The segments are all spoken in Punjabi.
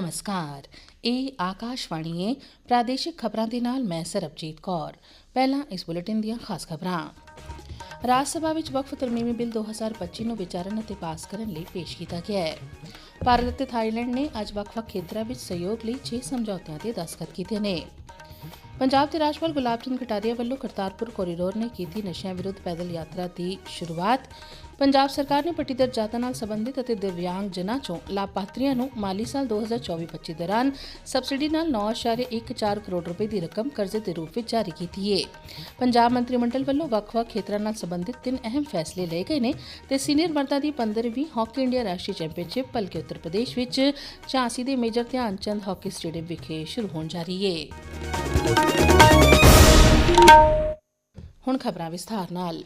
ਨਮਸਕਾਰ। ਇਹ ਆਕਾਸ਼ਵਾਣੀ ਹੈ ਪ੍ਰਾਦੇਸ਼ਿਕ ਖਬਰਾਂ ਦੇ ਨਾਲ ਮੈਂ ਸਰਬਜੀਤ ਕੌਰ। ਪਹਿਲਾਂ ਇਸ ਬੁਲੇਟਿਨ ਦੀਆਂ ਖਾਸ ਖਬਰਾਂ। ਰਾਜ ਸਭਾ ਵਿੱਚ ਵਕਫ ਤਰਮੀਮੀ ਬਿੱਲ 2025 ਨੂੰ ਵਿਚਾਰਨ ਅਤੇ ਪਾਸ ਕਰਨ ਲਈ ਪੇਸ਼ ਕੀਤਾ ਗਿਆ ਹੈ। ਭਾਰਤ ਅਤੇ ਥਾਈਲੈਂਡ ਨੇ ਅੱਜ ਵੱਖ-ਵੱਖ ਖੇਤਰਾਂ ਵਿੱਚ ਸਹਿਯੋਗ ਲਈ 6 ਸਮਝੌਤਿਆਂ ਤੇ ਦਸਤਖਤ ਕੀਤੇ ਨੇ। ਪੰਜਾਬ ਦੇ ਰਾਜਪਾਲ ਗੁਲਾਬ ਚੰਦ ਕਟਾਰੀਆ ਵੱਲੋਂ ਕਰਤਾਰਪੁਰ ਕੋਰੀਡੋਰ ਨੇ ਕੀਤੀ ਨਸ਼ਿਆਂ ਵਿਰੁੱਧ ਪੈਦਲ ਯਾਤਰਾ ਦੀ ਸ਼ੁਰੂਆਤ। ਪੰਜਾਬ ਸਰਕਾਰ ਨੇ ਪੱਟੀਦਰ ਜਾਤਾਂ ਨਾਲ ਸੰਬੰਧਿਤ ਅਤੇ ਦਿਵਿਆਂਗ ਜਨਾਂ ਚੋਂ ਲਾਭਪਾਤਰੀਆਂ ਨੂੰ ਮਾਲੀ ਸਾਲ 2024-25 ਦੌਰਾਨ ਸਬਸਿਡੀ ਨਾਲ 9.14 ਕਰੋੜ ਰੁਪਏ ਦੀ ਰਕਮ ਕਰਜ਼ੇ ਦੇ ਰੂਪ ਵਿੱਚ ਜਾਰੀ ਕੀਤੀ ਹੈ ਪੰਜਾਬ ਮੰਤਰੀ ਮੰਡਲ ਵੱਲੋਂ ਵੱਖ-ਵੱਖ ਖੇਤਰਾਂ ਨਾਲ ਸੰਬੰਧਿਤ ਤਿੰਨ ਅਹਿਮ ਫੈਸਲੇ ਲਏ ਗਏ ਨੇ ਤੇ ਸੀਨੀਅਰ ਮਰਦਾਂ ਦੀ 15ਵੀਂ ਹਾਕੀ ਇੰਡੀਆ ਰਾਸ਼ਟਰੀ ਚੈਂਪੀਅਨਸ਼ਿਪ ਭਲਕੇ ਉੱਤਰ ਪ੍ਰਦੇਸ਼ ਵਿੱਚ ਝਾਂਸੀ ਦੇ ਮੇਜਰ ਧਿਆਨ ਚੰਦ ਹਾਕੀ ਸਟੇਡੀਅਮ ਵਿਖੇ ਸ਼ੁਰੂ ਹੋਣ ਜਾ ਰਹੀ ਹੈ ਹੁਣ ਖਬਰਾਂ ਵਿਸਥਾਰ ਨਾਲ।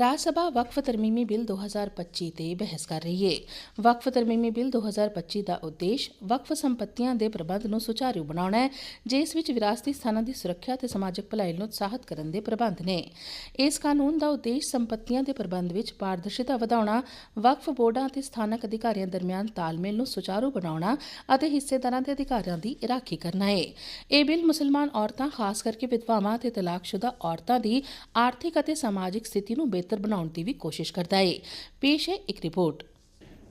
ਰਾਜ ਸਭਾ ਵਕਫ ਤਰਮੀਮੀ ਬਿੱਲ 2025 ਤੇ ਬਹਿਸ ਕਰ ਰਹੀ ਹੈ ਵਕਫ ਤਰਮੀਮੀ ਬਿੱਲ 2025 ਦਾ ਉਦੇਸ਼ ਵਕਫ ਸੰਪਤੀਆਂ ਦੇ ਪ੍ਰਬੰਧ ਨੂੰ ਸੁਚਾਰੂ ਬਣਾਉਣਾ ਹੈ, ਜਿਸ ਵਿੱਚ ਵਿਰਾਸਤੀ ਸਥਾਨਾਂ ਦੀ ਸੁਰੱਖਿਆ ਤੇ ਸਮਾਜਿਕ ਭਲਾਈ ਨੂੰ ਉਤਸ਼ਾਹਿਤ ਕਰਨ ਦੇ ਪ੍ਰਬੰਧ ਨੇ। ਇਸ ਕਾਨੂੰਨ ਦਾ ਉਦੇਸ਼ ਸੰਪਤੀਆਂ ਦੇ ਪ੍ਰਬੰਧ ਵਿੱਚ ਪਾਰਦਰਸ਼ਤਾ ਵਧਾਉਣਾ, ਵਕਫ ਬੋਰਡਾਂ ਅਤੇ ਸਥਾਨਕ ਅਧਿਕਾਰੀਆਂ ਦਰਮਿਆਨ ਤਾਲਮੇਲ ਨੂੰ ਸੁਚਾਰੂ ਬਣਾਉਣਾ ਅਤੇ ਹਿੱਸੇਦਾਰਾਂ ਦੇ ਅਧਿਕਾਰਾਂ ਦੀ ਰਾਖੀ ਕਰਨਾ ਹੈ ਇਹ ਬਿੱਲ ਮੁਸਲਮਾਨ ਔਰਤਾਂ, ਖਾਸ ਕਰਕੇ ਵਿਧਵਾਵਾਂ ਅਤੇ ਤਲਾਕਸ਼ੁਦਾ ਔਰਤਾਂ ਦੀ ਆਰਥਿਕ ਅਤੇ ਸਮਾਜਿਕ ਸਥਿਤੀ ਨੂੰ ਬਿਹਤਰ ਬਣਾਉਣ ਦੀ ਵੀ ਕੋਸ਼ਿਸ਼ ਕਰਦਾ ਹੈ ਪੇਸ਼ ਹੈ ਇੱਕ ਰਿਪੋਰਟ।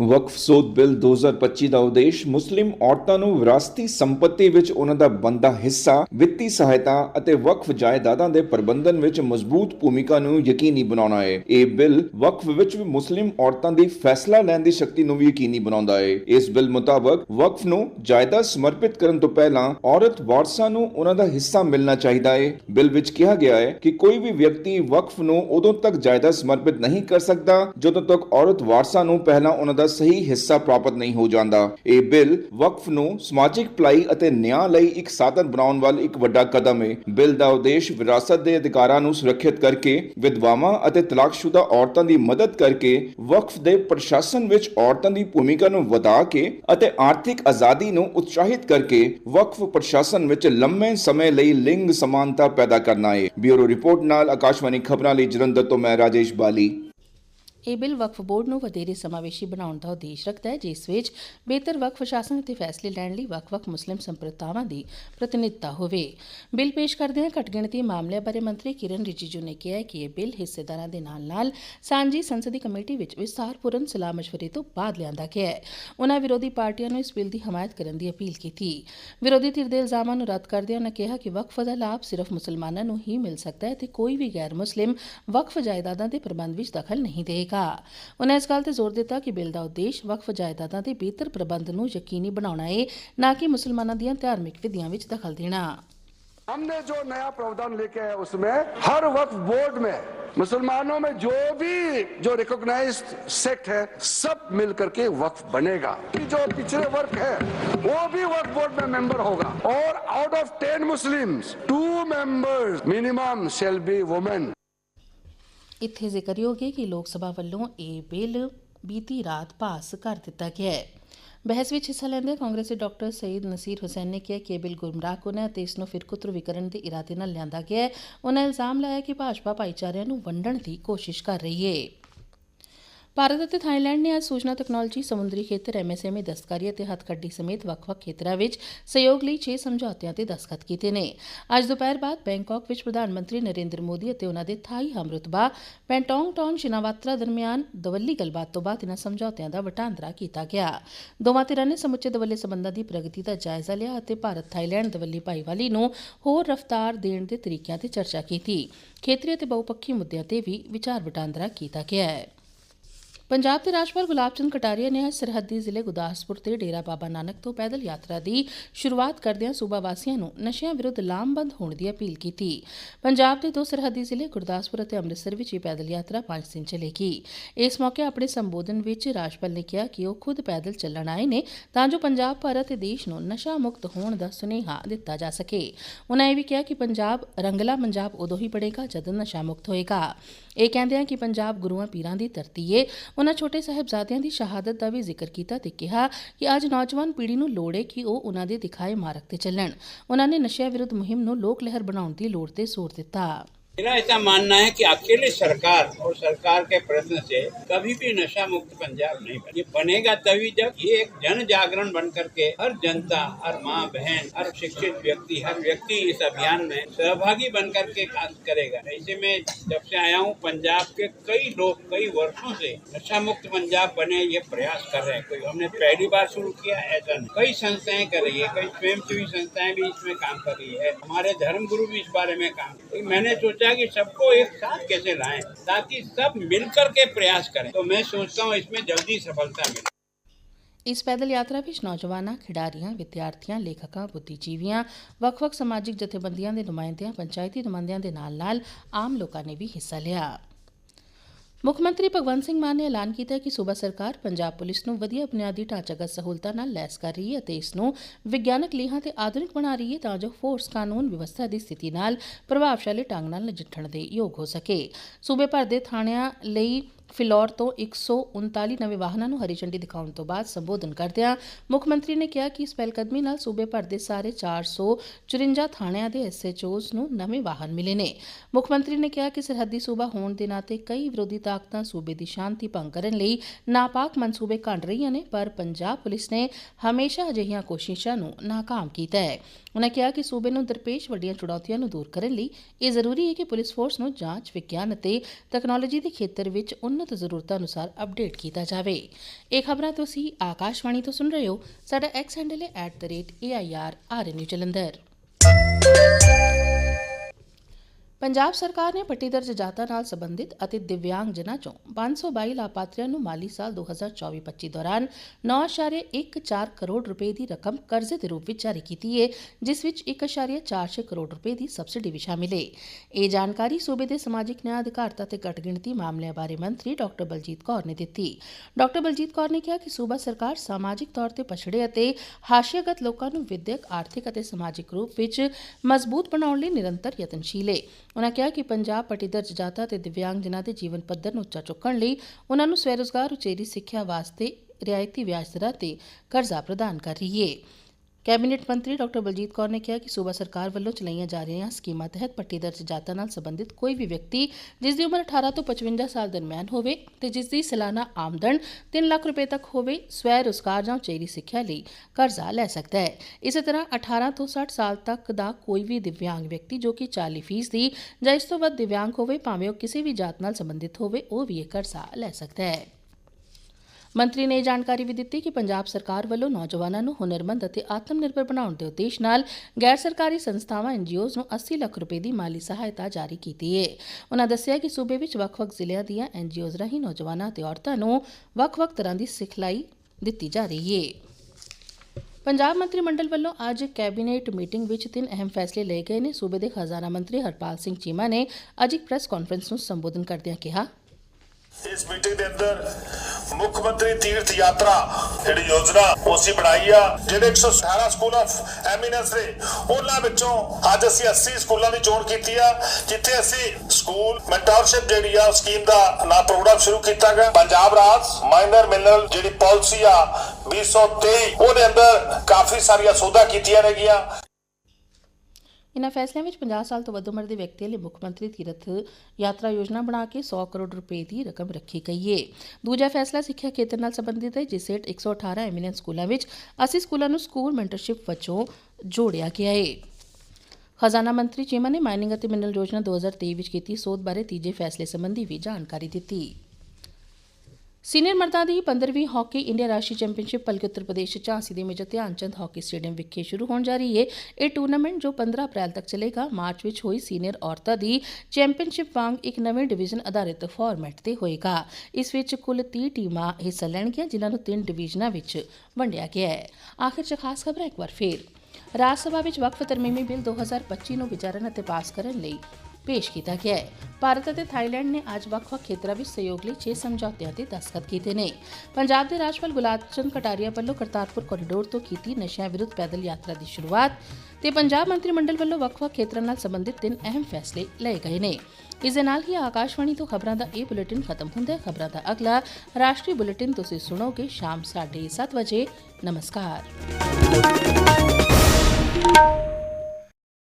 ਵਕਫ ਸੋਧ ਬਿੱਲ 2025 ਦਾ ਉਦੇਸ਼ ਮੁਸਲਿਮ ਔਰਤਾਂ ਨੂੰ ਵਿਰਾਸਤੀ ਸੰਪਤੀ ਵਿੱਚ ਉਹਨਾਂ ਦਾ ਬੰਦਾ ਹਿੱਸਾ, ਵਿੱਤੀ ਸਹਾਇਤਾ ਅਤੇ ਵਕਫ ਜਾਇਦਾਦਾਂ ਦੇ ਪ੍ਰਬੰਧਨ ਵਿੱਚ ਮਜ਼ਬੂਤ ਭੂਮਿਕਾ ਨੂੰ ਯਕੀਨੀ ਬਣਾਉਣਾ ਹੈ। ਇਹ ਬਿੱਲ ਵਕਫ ਵਿੱਚ ਮੁਸਲਿਮ ਔਰਤਾਂ ਦੀ ਫੈਸਲਾ ਲੈਣ ਦੀ ਸ਼ਕਤੀ ਨੂੰ ਵੀ ਯਕੀਨੀ ਬਣਾਉਂਦਾ ਹੈ। ਇਸ ਬਿੱਲ ਮੁਤਾਬਕ ਵਕਫ ਨੂੰ ਜਾਇਦਾਦ ਸਮਰਪਿਤ ਕਰਨ ਤੋਂ ਪਹਿਲਾਂ ਔਰਤ ਵਾਰਸਾਂ ਨੂੰ ਉਹਨਾਂ ਦਾ ਹਿੱਸਾ ਮਿਲਣਾ ਚਾਹੀਦਾ ਹੈ। ਬਿੱਲ ਵਿੱਚ ਕਿਹਾ ਗਿਆ ਹੈ ਕਿ ਕੋਈ ਵੀ ਵਿਅਕਤੀ ਵਕਫ ਨੂੰ ਉਦੋਂ ਤੱਕ ਜਾਇਦਾਦ ਸਮਰਪਿਤ ਨਹੀਂ ਕਰ ਸਕਦਾ ਜਦੋਂ ਤੱਕ ਔਰਤ ਵਾਰਸਾਂ ਨੂੰ ਪਹਿਲਾਂ ਉਹਨਾਂ ਦਾ ਸਹੀ ਹਿੱਸਾ ਪ੍ਰਾਪਤ ਨਹੀਂ ਹੋ ਜਾਂਦਾ। ਇਹ ਬਿੱਲ ਵਕਫ ਨੂੰ ਸਮਾਜਿਕ ਭਲਾਈ ਅਤੇ ਨਿਆਂ ਲਈ ਇੱਕ ਸਾਧਨ ਬਣਾਉਣ ਵੱਲ ਇੱਕ ਵੱਡਾ ਕਦਮ ਹੈ ਬਿੱਲ ਦਾ ਉਦੇਸ਼ ਵਿਰਾਸਤ ਦੇ ਅਧਿਕਾਰਾਂ ਨੂੰ ਸੁਰੱਖਿਅਤ ਕਰਕੇ, ਵਿਧਵਾਵਾਂ ਅਤੇ ਤਲਾਕਸ਼ੁਦਾ ਔਰਤਾਂ ਦੀ ਮਦਦ ਕਰਕੇ, ਵਕਫ ਦੇ ਪ੍ਰਸ਼ਾਸਨ ਵਿੱਚ ਔਰਤਾਂ ਦੀ ਭੂਮਿਕਾ ਨੂੰ ਵਧਾ ਕੇ ਅਤੇ ਆਰਥਿਕ ਆਜ਼ਾਦੀ ਨੂੰ ਉਤਸ਼ਾਹਿਤ ਕਰਕੇ ਵਕਫ ਪ੍ਰਸ਼ਾਸਨ ਵਿੱਚ ਲੰਮੇ ਸਮੇਂ ਲਈ ਲਿੰਗ ਸਮਾਨਤਾ ਪੈਦਾ ਕਰਨਾ ਹੈ ਬਿਊਰੋ ਰਿਪੋਰਟ ਨਾਲ ਆਕਾਸ਼ਵਾਣੀ ਖਬਰਾਂ ਲਈ ਜਲੰਧਰ ਤੋਂ ਮੈਂ ਰਾਜੇਸ਼ ਬਾਲੀ। ਇਹ ਬਿੱਲ ਵਕਫ ਬੋਰਡ ਨੂੰ ਵਧੇਰੇ ਸਮਾਵੇਸ਼ੀ ਬਣਾਉਣ ਦਾ ਉਦੇਸ਼ ਰੱਖਦਾ ਹੈ, ਜਿਸ ਵਿੱਚ ਬਿਹਤਰ ਵਕਫ ਸ਼ਾਸਨ ਅਤੇ ਫੈਸਲੇ ਲੈਣ ਲਈ ਵੱਖ-ਵੱਖ ਮੁਸਲਿਮ ਸੰਪਰਦਾਵਾਂ ਦੀ ਪ੍ਰਤੀਨਿਧਤਾ ਹੋਵੇ। ਬਿੱਲ ਪੇਸ਼ ਕਰਦਿਆਂ ਘੱਟ ਗਿਣਤੀ ਮਾਮਲਿਆਂ ਬਾਰੇ ਮੰਤਰੀ ਕਿਰਨ ਰਿਜੀਜੂ ਨੇ ਕਿਹਾ ਕਿ ਇਹ ਬਿੱਲ ਹਿੱਸੇਦਾਰਾਂ ਦੇ ਨਾਲ-ਨਾਲ ਸਾਂਝੀ ਸੰਸਦੀ ਕਮੇਟੀ ਵਿੱਚ ਵਿਸਥਾਰਪੂਰਨ ਸਲਾਹ ਮਸ਼ਵਰੇ ਤੋਂ ਬਾਅਦ ਲਿਆਂਦਾ ਗਿਆ ਹੈ। ਉਹਨਾਂ ਵਿਰੋਧੀ ਪਾਰਟੀਆਂ ਨੂੰ ਇਸ ਬਿੱਲ ਦੀ ਹਮਾਇਤ ਕਰਨ ਦੀ ਅਪੀਲ ਕੀਤੀ। ਵਿਰੋਧੀ ਧਿਰ ਦੇ ਇਲਜ਼ਾਮਾਂ ਨੂੰ ਰੱਦ ਕਰਦਿਆਂ ਉਹਨਾਂ ਕਿਹਾ ਕਿ ਵਕਫ ਦਾ ਲਾਭ ਸਿਰਫ ਮੁਸਲਮਾਨਾਂ ਨੂੰ ਹੀ ਮਿਲ ਸਕਦਾ ਹੈ ਤੇ ਕੋਈ ਵੀ ਗੈਰ ਮੁਸਲਿਮ ਵਕਫ ਜਾਇਦਾਦਾਂ ਦੇ ਪ੍ਰਬੰਧ ਵਿੱਚ ਦਖਲ ਨਹੀਂ ਦੇਗਾ ਹੋਵੇਗਾ ਉਨ੍ਹਾਂ ਇਸ ਗੱਲ ਤੇ ਜ਼ੋਰ ਦਿੱਤਾ ਕਿ ਬਿੱਲ ਦਾ ਉਦੇਸ਼ ਵਕਫ ਜਾਇਦਾਦਾਂ ਦੇ ਬਿਹਤਰ ਪ੍ਰਬੰਧ ਨੂੰ ਯਕੀਨੀ ਬਣਾਉਣਾ ਹੈ ਨਾ ਕਿ ਮੁਸਲਮਾਨਾਂ ਦੀਆਂ ਧਾਰਮਿਕ ਵਿਧੀਆਂ ਵਿੱਚ ਦਖਲ ਦੇਣਾ हमने जो नया प्रावधान लेके आए उसमें हर वक्त बोर्ड में मुसलमानों में जो भी जो रिकॉग्नाइज सेक्ट है सब मिल करके वक्फ बनेगा जो पिछड़े वर्ग है वो भी वक्फ बोर्ड में मेंबर होगा और out of ten Muslims two members minimum shall be women ਇੱਥੇ ਜ਼ਿਕਰਯੋਗ ਹੈ ਕਿ ਲੋਕ ਸਭਾ ਵੱਲੋਂ ਇਹ ਬਿੱਲ ਬੀਤੀ ਰਾਤ ਪਾਸ ਕਰ ਦਿੱਤਾ ਗਿਆ ਹੈ। ਬਹਿਸ ਵਿੱਚ ਹਿੱਸਾ ਲੈਂਦੇ ਕਾਂਗਰਸੀ ਡਾਕਟਰ ਸਈਦ ਨਸੀਰ ਹੁਸੈਨ ਨੇ ਕਿਹਾ ਕਿ ਇਹ ਬਿੱਲ ਗੁੰਮਰਾਹਕੁਨ ਹੈ ਅਤੇ ਇਸ ਨੂੰ ਫਿਰਕੂ ਵਿਕਰਨ ਦੇ ਇਰਾਦੇ ਨਾਲ ਲਿਆਂਦਾ ਗਿਆ ਹੈ। ਉਹਨਾਂ ਇਲਜ਼ਾਮ ਲਾਇਆ ਕਿ ਭਾਜਪਾ ਭਾਈਚਾਰਿਆਂ ਨੂੰ ਵੰਡਣ ਦੀ ਕੋਸ਼ਿਸ਼ ਕਰ ਰਹੀ ਹੈ। ਭਾਰਤ ਅਤੇ ਥਾਈਲੈਂਡ ਨੇ ਅੱਜ ਸੂਚਨਾ ਤਕਨਾਲੋਜੀ ਸਮੁੰਦਰੀ ਖੇਤਰ ਐਮਐਸਐਮਈ ਦਸਤਕਾਰੀ ਅਤੇ ਹੱਥਕੱਡੀ ਸਮੇਤ ਵੱਖ-ਵੱਖ ਖੇਤਰਾਂ ਵਿੱਚ ਸਹਿਯੋਗ ਲਈ 6 ਸਮਝੌਤਿਆਂ ਤੇ ਦਸਤਖਤ ਕੀਤੇ ਨੇ। ਅੱਜ ਦੁਪਹਿਰ ਬਾਅਦ ਬੈਂਕਾਕ ਵਿੱਚ ਪ੍ਰਧਾਨ ਮੰਤਰੀ ਨਰਿੰਦਰ ਮੋਦੀ ਅਤੇ ਉਹਨਾਂ ਦੇ ਥਾਈ ਹਮਰੁਤਬਾ ਪੈਂਟੋਂਗ ਟੌਨ ਸ਼ਿਨਾਵਾਤਰਾ ਦਰਮਿਆਨ ਦਵੱਲੀ ਗੱਲਬਾਤ ਤੋਂ ਬਾਅਦ ਇਹਨਾਂ ਸਮਝੌਤਿਆਂ ਦਾ ਵਟਾਂਦਰਾ ਕੀਤਾ ਗਿਆ। ਦੋਵਾਂ ਧਿਰਾਂ ਨੇ ਸਮੁੱਚੇ ਦਵੱਲੇ ਸਬੰਧਾਂ ਦੀ ਪ੍ਰਗਤੀ ਦਾ ਜਾਇਜ਼ਾ ਲਿਆ ਅਤੇ ਭਾਰਤ ਥਾਈਲੈਂਡ ਦਵੱਲੀ ਭਾਈਵਾਲੀ ਨੂੰ ਹੋਰ ਰਫ਼ਤਾਰ ਦੇਣ ਦੇ ਤਰੀਕਿਆਂ ਤੇ ਚਰਚਾ ਕੀਤੀ। ਖੇਤਰੀ ਅਤੇ ਬਹੁਪੱਖੀ ਮੁੱਦਿਆਂ ਤੇ ਵੀ ਵਿਚਾਰ ਵਟਾਂਦਰਾ ਕੀਤਾ ਗਿਆ ਹੈ। ਪੰਜਾਬ ਦੇ ਰਾਜਪਾਲ ਗੁਲਾਬ ਚੰਦ ਕਟਾਰੀਆ ਨੇ ਅੱਜ ਸਰਹੱਦੀ ਜ਼ਿਲ੍ਹੇ ਗੁਰਦਾਸਪੁਰ ਤੇ ਡੇਰਾ ਬਾਬਾ ਨਾਨਕ ਤੋਂ ਪੈਦਲ ਯਾਤਰਾ ਦੀ ਸ਼ੁਰੂਆਤ ਕਰਦਿਆਂ ਸੂਬਾ ਵਾਸੀਆਂ ਨੂੰ ਨਸ਼ਿਆਂ ਵਿਰੁੱਧ ਲਾਮਬੰਦ ਹੋਣ ਦੀ ਅਪੀਲ ਕੀਤੀ। ਪੰਜਾਬ ਦੇ ਦੋ ਸਰਹੱਦੀ ਜ਼ਿਲ੍ਹੇ ਗੁਰਦਾਸਪੁਰ ਅਤੇ ਅੰਮ੍ਰਿਤਸਰ ਵਿੱਚ ਇਹ ਪੈਦਲ ਯਾਤਰਾ 5 ਦਿਨ ਚੱਲੇਗੀ। ਇਸ ਮੌਕੇ ਆਪਣੇ ਸੰਬੋਧਨ ਵਿੱਚ ਰਾਜਪਾਲ ਨੇ ਕਿਹਾ ਕਿ ਉਹ ਖੁਦ ਪੈਦਲ ਚੱਲਣ ਆਏ ਨੇ ਤਾਂ ਜੋ ਪੰਜਾਬ, ਭਾਰਤ ਤੇ ਦੇਸ਼ ਨੂੰ ਨਸ਼ਾ ਮੁਕਤ ਹੋਣ ਦਾ ਸੁਨੇਹਾ ਦਿੱਤਾ ਜਾ ਸਕੇ। ਉਹਨਾਂ ਇਹ ਵੀ ਕਿਹਾ ਕਿ ਪੰਜਾਬ ਰੰਗਲਾ ਪੰਜਾਬ ਉਦੋਂ ਹੀ ਬਣੇਗਾ ਜਦੋਂ ਨਸ਼ਾ ਮੁਕਤ ਹੋਏਗਾ। ਇਹ ਕਹਿੰਦੇ ਆ ਕਿ ਪੰਜਾਬ ਗੁਰੂਆਂ ਪੀਰਾਂ ਦੀ ਧਰਤੀ ਏ ਉਹਨਾਂ ਛੋਟੇ ਸਾਹਿਬਜ਼ਾਦਿਆਂ ਦੀ ਸ਼ਹਾਦਤ ਦਾ ਵੀ ਜ਼ਿਕਰ ਕੀਤਾ ਤੇ ਕਿਹਾ ਕਿ ਅੱਜ ਨੌਜਵਾਨ ਪੀੜ੍ਹੀ ਨੂੰ ਲੋੜ ਹੈ ਕਿ ਉਹ ਉਹਨਾਂ ਦੇ ਦਿਖਾਏ ਮਾਰਗ ਤੇ ਚੱਲਣ। ਉਹਨਾਂ ਨੇ ਨਸ਼ਿਆਂ ਵਿਰੁੱਧ ਮੁਹਿੰਮ ਨੂੰ ਲੋਕ ਲਹਿਰ ਬਣਾਉਣ ਦੀ ਲੋੜ ਤੇ ਜ਼ੋਰ ਦਿੱਤਾ। मेरा ऐसा मानना है कि अकेले सरकार और सरकार के प्रयत्न से कभी भी नशा मुक्त पंजाब नहीं बने। ये बनेगा तभी जब ये एक जन जागरण बन करके हर जनता, हर माँ बहन, हर शिक्षित व्यक्ति, हर व्यक्ति इस अभियान में सहभागी बन करके काम करेगा। ऐसे में जब से आया हूँ, पंजाब के कई लोग कई वर्षो से नशा मुक्त पंजाब बने ये प्रयास कर रहे हैं। कोई हमने पहली बार शुरू किया ऐसा नहीं। कई संस्थाएँ कर रही है, कई स्वयंसेवी संस्थाएँ भी इसमें काम कर रही है। हमारे धर्म गुरु भी इस बारे में काम कर रहे हैं। मैंने सोचा कि सबको एक साथ कैसे लाएं ताकि सब मिलकर के प्रयास करें तो मैं सोचता हूँ इसमें जल्दी सफलता मिले ਇਸ ਪੈਦਲ ਯਾਤਰਾ ਵਿੱਚ ਨੌਜਵਾਨਾਂ ਖਿਡਾਰੀਆਂ ਵਿਦਿਆਰਥੀਆਂ ਲੇਖਕਾਂ ਬੁੱਧੀਜੀਵੀਆਂ ਵੱਖ-ਵੱਖ ਸਮਾਜਿਕ ਜਥੇਬੰਦੀਆਂ ਦੇ ਨੁਮਾਇੰਦਿਆਂ ਪੰਚਾਇਤੀ ਨੁਮਾਇੰਦਿਆਂ ਦੇ ਨਾਲ-ਨਾਲ ਆਮ ਲੋਕਾਂ ਨੇ ਵੀ ਹਿੱਸਾ ਲਿਆ ਮੁੱਖ ਮੰਤਰੀ ਭਗਵੰਤ ਸਿੰਘ ਮਾਨ ਨੇ ਐਲਾਨ ਕੀਤਾ ਕਿ ਸੂਬਾ ਸਰਕਾਰ ਪੰਜਾਬ ਪੁਲਿਸ ਨੂੰ ਵਧੀਆ ਬੁਨਿਆਦੀ ਢਾਂਚਾਗਤ ਸਹੂਲਤਾਂ ਨਾਲ ਲੈਸ ਕਰ ਰਹੀ ਹੈ ਅਤੇ ਇਸ ਨੂੰ ਵਿਗਿਆਨਕ ਲੀਹਾਂ ਤੇ ਆਧੁਨਿਕ ਬਣਾ ਰਹੀ ਹੈ ਤਾਂ ਜੋ ਫੋਰਸ ਕਾਨੂੰਨ ਵਿਵਸਥਾ ਦੀ ਸਥਿਤੀ ਨਾਲ ਪ੍ਰਭਾਵਸ਼ਾਲੀ ਢੰਗ ਨਾਲ ਨਜਿੱਠਣ ਦੇ ਯੋਗ ਹੋ ਸਕੇ। ਸੂਬੇ ਭਰ ਦੇ ਥਾਣਿਆਂ ਲਈ ਫਿਲੌਰ ਤੋਂ 139 ਨਵੇਂ ਵਾਹਨਾਂ ਨੂੰ ਹਰੀ ਝੰਡੀ ਦਿਖਾਉਣ ਤੋਂ ਬਾਅਦ ਸੰਬੋਧਨ ਕਰਦਿਆਂ ਮੁੱਖ ਮੰਤਰੀ ਨੇ ਕਿਹਾ ਕਿ ਇਸ ਪਹਿਲਕਦਮੀ ਨਾਲ ਸੂਬੇ ਭਰ ਦੇ ਸਾਰੇ 454 ਥਾਣਿਆਂ ਦੇ ਐਸਐਚਓਜ਼ ਨੂੰ ਨਵੇਂ ਵਾਹਨ ਮਿਲੇ ਨੇ। ਮੁੱਖ ਮੰਤਰੀ ਨੇ ਕਿਹਾ ਕਿ ਸਰਹੱਦੀ ਸੂਬਾ ਹੋਣ ਦੇ ਨਾਤੇ ਕਈ ਵਿਰੋਧੀ ਤਾਕਤਾਂ ਸੂਬੇ ਦੀ ਸ਼ਾਂਤੀ ਭੰਗ ਕਰਨ ਲਈ ਨਾਪਾਕ ਮਨਸੂਬੇ ਘੜ ਰਹੀਆਂ ਨੇ, ਪਰ ਪੰਜਾਬ ਪੁਲਿਸ ਨੇ ਹਮੇਸ਼ਾ ਅਜਿਹੀਆਂ ਕੋਸ਼ਿਸ਼ਾਂ ਨੂੰ ਨਾਕਾਮ ਕੀਤਾ ਹੈ। ਉਨ੍ਹਾਂ ਕਿਹਾ ਕਿ ਸੂਬੇ ਨੂੰ ਦਰਪੇਸ਼ ਵੱਡੀਆਂ ਚੁਣੌਤੀਆਂ ਨੂੰ ਦੂਰ ਕਰਨ ਲਈ ਇਹ ਜ਼ਰੂਰੀ ਹੈ ਕਿ ਪੁਲਿਸ ਫੋਰਸ ਨੂੰ ਜਾਂਚ, ਵਿਗਿਆਨ ਅਤੇ ਤਕਨਾਲੋਜੀ ਦੇ ਖੇਤਰ ਵਿੱਚ ਉન્નਤ ਜ਼ਰੂਰਤਾਂ ਅਨੁਸਾਰ ਅਪਡੇਟ ਕੀਤਾ ਜਾਵੇ। ਇਹ ਖਬਰਾਂ ਤੁਸੀਂ ਆਕਾਸ਼ਵਾਣੀ ਤੋਂ ਸੁਣ ਰਹੇ ਹੋ। ਸਾਡਾ ਐਕਸ ਹੈਂਡਲ ਹੈ @air ਪੰਜਾਬ ਸਰਕਾਰ ਨੇ ਪੱਟੀਦਰ ਜਾਤਾਂ ਨਾਲ ਸੰਬੰਧਿਤ ਅਤੇ ਦਿਵਿਆਂਗ ਜਨਾਂ ਚੋਂ 522 ਲਾਭਪਾਤਰੀਆਂ ਨੂੰ ਮਾਲੀ ਸਾਲ 2024-25 ਦੌਰਾਨ 9.14 ਕਰੋੜ ਰੁਪਏ ਦੀ ਰਕਮ ਕਰਜ਼ੇ ਦੇ ਰੂਪ ਵਿੱਚ ਜਾਰੀ ਕੀਤੀ ਹੈ ਜਿਸ ਵਿੱਚ 1.46 ਕਰੋੜ ਰੁਪਏ ਦੀ ਸਬਸਿਡੀ ਵੀ ਸ਼ਾਮਿਲ ਹੈ ਇਹ ਜਾਣਕਾਰੀ ਸੂਬੇ ਦੇ ਸਮਾਜਿਕ ਨਿਆਂ ਅਧਿਕਾਰਤਾ ਤੇ ਘੱਟਗਿਣਤੀ ਮਾਮਲਿਆਂ ਬਾਰੇ ਮੰਤਰੀ ਡਾਕਟਰ ਬਲਜੀਤ ਕੌਰ ਨੇ ਦਿੱਤੀ। ਡਾਕਟਰ ਬਲਜੀਤ ਕੌਰ ਨੇ ਕਿਹਾ ਕਿ ਸੂਬਾ ਸਰਕਾਰ ਸਮਾਜਿਕ ਤੌਰ ਤੇ ਪਛੜੇ ਅਤੇ ਹਾਸ਼ੀਆਗਤ ਲੋਕਾਂ ਨੂੰ ਵਿਦਿਅਕ, ਆਰਥਿਕ ਅਤੇ ਸਮਾਜਿਕ ਰੂਪ ਵਿੱਚ ਮਜ਼ਬੂਤ ਬਣਾਉਣ ਲਈ ਨਿਰੰਤਰ ਯਤਨਸ਼ੀਲ ਹੈ ਉਨ੍ਹਾਂ ਕਿਹਾ ਕਿ ਪੰਜਾਬ ਪਟੀਦਰ ਜਾਤਾਂ ਤੇ ਦਿਵਿਆਂਗ ਜਨਾਂ ਦੇ ਜੀਵਨ ਪੱਧਰ ਨੂੰ ਉੱਚਾ ਚੁੱਕਣ ਲਈ ਉਨ੍ਹਾਂ ਨੂੰ ਸਵੈ-ਰੋਜ਼ਗਾਰ ਉਚੇਰੀ ਸਿੱਖਿਆ ਵਾਸਤੇ ਰਿਆਇਤੀ ਵਿਆਜ ਦਰਾਂ ਤੇ ਕਰਜ਼ਾ ਪ੍ਰਦਾਨ ਕਰ ਰਹੀ ਹੈ ਕੈਬਨਿਟ ਮੰਤਰੀ ਡਾਕਟਰ ਬਲਜੀਤ ਕੌਰ ਨੇ ਕਿਹਾ ਕਿ ਸੂਬਾ ਸਰਕਾਰ ਵੱਲੋਂ ਚਲਾਈਆਂ ਜਾ ਰਹੀਆਂ ਸਕੀਮਾਂ ਤਹਿਤ ਪੱਟੀਦਰ ਜਾਤਾਂ ਨਾਲ ਸੰਬੰਧਿਤ ਕੋਈ ਵੀ ਵਿਅਕਤੀ ਜਿਸ ਦੀ ਉਮਰ 18 ਤੋਂ 55 ਸਾਲ ਦਰਮਿਆਨ ਹੋਵੇ ਤੇ ਜਿਸ ਦੀ ਸਾਲਾਨਾ ਆਮਦਨ 3 ਲੱਖ ਰੁਪਏ ਤੱਕ ਹੋਵੇ, ਸਵੈ ਰੋਜ਼ਗਾਰ ਜਾਂ ਉਚੇਰੀ ਸਿੱਖਿਆ ਲਈ ਕਰਜ਼ਾ ਲੈ ਸਕਦਾ ਹੈ। ਇਸੇ ਤਰ੍ਹਾਂ 18 ਤੋਂ 60 ਸਾਲ ਤੱਕ ਦਾ ਕੋਈ ਵੀ ਦਿਵਿਆਂਗ ਵਿਅਕਤੀ ਜੋ ਕਿ 40 ਫੀਸਦੀ ਜਾਂ ਇਸ ਤੋਂ ਵੱਧ ਦਿਵਿਆਂਗ ਹੋਵੇ, ਭਾਵੇਂ ਉਹ ਕਿਸੇ ਵੀ ਜਾਤ ਨਾਲ ਸੰਬੰਧਿਤ ਹੋਵੇ, ਉਹ ਵੀ ਇਹ ਕਰਜ਼ਾ ਲੈ ਸਕਦਾ ਹੈ। ਮੰਤਰੀ ਨੇ ਇਹ ਜਾਣਕਾਰੀ ਵੀ ਦਿੱਤੀ ਕਿ ਪੰਜਾਬ ਸਰਕਾਰ ਵੱਲੋਂ ਨੌਜਵਾਨਾਂ ਨੂੰ ਹੁਨਰਮੰਦ ਅਤੇ ਆਤਮ ਨਿਰਭਰ ਬਣਾਉਣ ਦੇ ਉਦੇਸ਼ ਨਾਲ ਗੈਰ ਸਰਕਾਰੀ ਸੰਸਥਾਵਾਂ ਐਨਜੀਓਜ਼ ਨੂੰ 80 ਲੱਖ ਰੁਪਏ ਦੀ ਮਾਲੀ ਸਹਾਇਤਾ ਜਾਰੀ ਕੀਤੀ ਹੈ ਉਨ੍ਹਾਂ ਦੱਸਿਆ ਕਿ ਸੂਬੇ ਵਿੱਚ ਵੱਖ-ਵੱਖ ਜ਼ਿਲ੍ਹਿਆਂ ਦੀਆਂ ਐਨਜੀਓਜ਼ ਰਾਹੀਂ ਨੌਜਵਾਨਾਂ ਅਤੇ ਔਰਤਾਂ ਨੂੰ ਵੱਖ-ਵੱਖ ਤਰ੍ਹਾਂ ਦੀ ਸਿਖਲਾਈ ਦਿੱਤੀ ਜਾ ਰਹੀ ਹੈ ਪੰਜਾਬ ਮੰਤਰੀ ਮੰਡਲ ਵੱਲੋਂ ਅੱਜ ਕੈਬਨਿਟ ਮੀਟਿੰਗ ਵਿੱਚ ਤਿੰਨ ਅਹਿਮ ਫੈਸਲੇ ਲਏ ਗਏ ਨੇ। ਸੂਬੇ ਦੇ ਖਜ਼ਾਨਾ ਮੰਤਰੀ ਹਰਪਾਲ ਸਿੰਘ ਚੀਮਾ ਨੇ ਅੱਜ ਇੱਕ ਪ੍ਰੈਸ ਕਾਨਫਰੰਸ ਨੂੰ ਸੰਬੋਧਨ ਕਰਦਿਆਂ ਕਿਹਾ ਇਸ ਮੀਟਿੰਗ ਦੇ ਅੰਦਰ ਮੁੱਖ ਮੰਤਰੀ ਤੀਰਥ ਯਾਤਰਾ ਜਿਹੜੀ ਯੋਜਨਾ ਉਸੇ ਬਣਾਈ ਆ, ਜਿਹੜੇ 118 ਸਕੂਲ ਆਫ ਐਮੀਨੈਂਸ ਨੇ, ਉਹਨਾਂ ਵਿੱਚੋਂ ਅੱਜ ਅਸੀਂ 80 ਸਕੂਲਾਂ ਦੀ ਚੋਣ ਕੀਤੀ ਆ, ਜਿੱਥੇ ਅਸੀਂ ਸਕੂਲ ਮੈਂਟਰਸ਼ਿਪ ਜਿਹੜੀ ਆ ਸਕੀਮ ਦਾ ਨਾ ਪ੍ਰੋਗਰਾਮ ਸ਼ੁਰੂ ਕੀਤਾ ਗਿਆ। ਪੰਜਾਬ ਰਾਜ ਮਾਈਨਰ ਮਿਨਰਲ ਜਿਹੜੀ ਪਾਲਿਸੀ ਆ 2023 ਉਹਦੇ ਅੰਦਰ ਕਾਫੀ ਸਾਰੀਆਂ ਸੋਧਾਂ ਕੀਤੀਆਂ ਨੇ ਗਈਆਂ ਇਨ੍ਹਾਂ ਫੈਸਲਿਆਂ ਵਿੱਚ 50 ਸਾਲ ਤੋਂ ਵੱਧ ਉਮਰ ਦੇ ਵਿਅਕਤੀਆਂ ਲਈ ਮੁੱਖ ਮੰਤਰੀ ਤੀਰਥ ਯਾਤਰਾ ਯੋਜਨਾ ਬਣਾ ਕੇ 100 ਕਰੋੜ ਰੁਪਏ ਦੀ ਰਕਮ ਰੱਖੀ ਗਈ ਹੈ ਦੂਜਾ ਫੈਸਲਾ ਸਿੱਖਿਆ ਖੇਤਰ ਨਾਲ ਸੰਬੰਧਿਤ ਹੈ, ਜਿਸ ਹੇਠ 118 ਐਮੀਨੈਂਸ ਸਕੂਲਾਂ ਵਿੱਚ 80 ਸਕੂਲਾਂ ਨੂੰ ਸਕੂਲ ਮੈਂਟਰਸ਼ਿਪ ਵਜੋਂ ਜੋੜਿਆ ਗਿਆ ਹੈ ਖਜ਼ਾਨਾ ਮੰਤਰੀ ਚੀਮਾ ਨੇ ਮਾਈਨਿੰਗ ਅਤੇ ਮਿਨਰਲ ਯੋਜਨਾ 2023 ਵਿੱਚ ਕੀਤੀ ਸੋਧ ਬਾਰੇ ਤੀਜੇ ਫੈਸਲੇ ਸੰਬੰਧੀ ਵੀ ਜਾਣਕਾਰੀ ਦਿੱਤੀ। ਸੀਨੀਅਰ ਮਰਦਾਂ ਦੀ 15ਵੀਂ ਹਾਕੀ ਇੰਡੀਆ ਰਾਸ਼ਟਰੀ ਚੈਂਪੀਅਨਸ਼ਿਪ ਭਲਕੇ ਉੱਤਰ ਪ੍ਰਦੇਸ਼ ਝਾਂਸੀ ਦੇ ਮੇਜਰ ਧਿਆਨ ਹਾਕੀ ਸਟੇਡੀਅਮ ਵਿਖੇ ਸ਼ੁਰੂ ਹੋਣ ਜਾ ਰਹੀ ਹੈ ਇਹ ਟੂਰਨਾਮੈਂਟ ਜੋ 15 ਅਪ੍ਰੈਲ ਤੱਕ ਚੱਲੇਗਾ, ਮਾਰਚ ਵਿੱਚ ਹੋਈ ਸੀਨੀਅਰ ਔਰਤਾਂ ਦੀ ਚੈਂਪੀਅਨਸ਼ਿਪ ਵਾਂਗ ਇੱਕ ਨਵੇਂ ਡਿਵੀਜ਼ਨ ਆਧਾਰਿਤ ਫਾਰਮੈਟ ਤੇ ਹੋਏਗਾ। ਇਸ ਵਿੱਚ ਕੁੱਲ 30 ਟੀਮਾਂ ਹਿੱਸਾ ਲੈਣਗੀਆਂ, ਜਿਨ੍ਹਾਂ ਨੂੰ ਤਿੰਨ ਡਿਵੀਜ਼ਨਾਂ ਵਿੱਚ ਵੰਡਿਆ ਗਿਆ ਹੈ ਆਖਿਰ ਚ ਖਾਸ ਖਬਰਾਂ ਇੱਕ ਵਾਰ ਫੇਰ। ਰਾਜ ਸਭਾ ਵਿੱਚ ਵਕਫ ਤਰਮੀਮੀ ਬਿੱਲ 2025 ਨੂੰ ਵਿਚਾਰਨ ਅਤੇ ਪਾਸ ਕਰਨ ਲਈ ਪੇਸ਼ ਕੀਤਾ ਗਿਆ ਹੈ। ਭਾਰਤ ਅਤੇ ਥਾਈਲੈਂਡ ਨੇ ਅੱਜ ਵੱਖ-ਵੱਖ ਖੇਤਰਾਂ ਵਿੱਚ ਸਹਿਯੋਗ ਲਈ 6 ਸਮਝੌਤਿਆਂ ਤੇ ਦਸਤਖਤ ਕੀਤੇ ਨੇ। ਪੰਜਾਬ ਦੇ ਰਾਜਪਾਲ ਗੁਲਾਬ ਚੰਦ ਕਟਾਰੀਆ ਵੱਲੋਂ ਕਰਤਾਰਪੁਰ ਕੋਰੀਡੋਰ ਤੋਂ ਕੀਤੀ ਨਸ਼ਿਆਂ ਵਿਰੁੱਧ ਪੈਦਲ ਯਾਤਰਾ ਦੀ ਸ਼ੁਰੂਆਤ ਤੇ ਪੰਜਾਬ ਮੰਤਰੀ ਮੰਡਲ ਵੱਲੋਂ ਵੱਖ-ਵੱਖ ਖੇਤਰਾਂ ਨਾਲ ਸੰਬੰਧਿਤ ਤਿੰਨ ਅਹਿਮ ਫੈਸਲੇ ਲਏ ਗਏ ਨੇ। ਇਸ ਦੇ ਨਾਲ ਹੀ ਆਕਾਸ਼ਵਾਣੀ ਤੋਂ ਖਬਰਾਂ ਦਾ ਇਹ ਬੁਲੇਟਿਨ ਖਤਮ ਹੁੰਦਾ ਹੈ। ਖਬਰਾਂ ਦਾ ਅਗਲਾ ਰਾਸ਼ਟਰੀ ਬੁਲੇਟਿਨ ਤੁਸੀਂ ਸੁਣੋਗੇ ਸ਼ਾਮ 7:30 ਵਜੇ। ਨਮਸਕਾਰ।